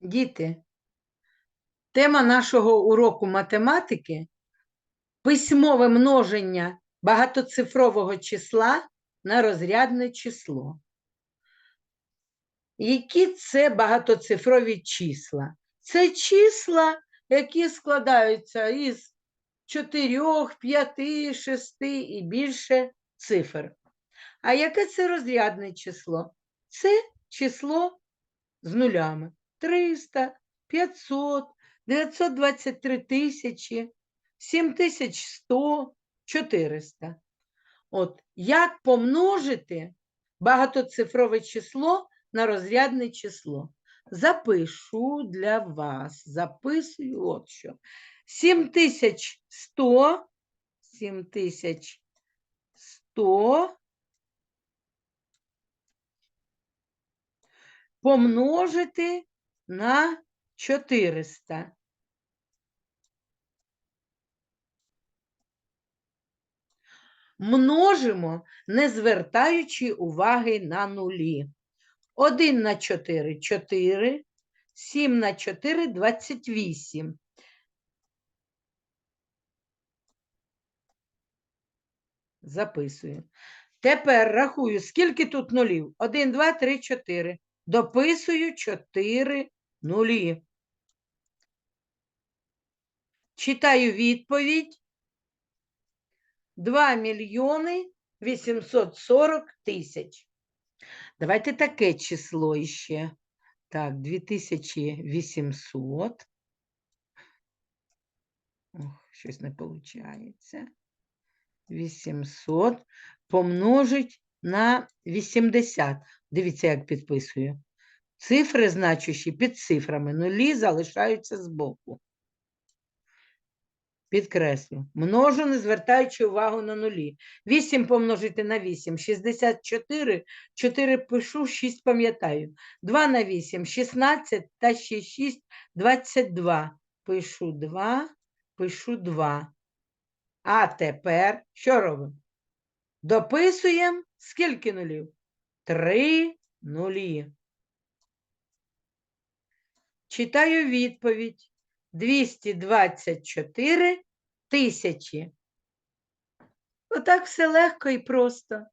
Діти, тема нашого уроку математики письмове множення багатоцифрового числа на розрядне число. Які це багатоцифрові числа? Це числа, які складаються із 4, 5, 6 і більше цифр. А яке це розрядне число? Це число з нулями. 300, 500, 923 тисячі, 7100, 400. От як помножити багатоцифрове число на розрядне число? Запишу для вас. Записую от що. 7100, 7100 помножити на 400. Множимо, не звертаючи уваги на нулі. 1 на 4 – 4, 7 на 4 – 28. Записую. Тепер рахую, скільки тут нулів? 1, 2, 3, 4. Дописую 4 нулі. Читаю відповідь. 2 мільйони 840 тисяч. Давайте таке число іще. Так, 2800. Ох, щось не виходить. 800 помножить на 80. Дивіться, як підписую. Цифри, значущі під цифрами, нулі залишаються збоку. Підкреслю. Множу, не звертаючи увагу на нулі. 8 помножити на 8, 64, 4 пишу, 6 пам'ятаю. 2 на 8, 16 та ще 6, 22. Пишу 2, пишу 2. А тепер що робимо? Дописуємо скільки нулів? Три нулі. Читаю відповідь. 224 тисячі. Отак все легко і просто.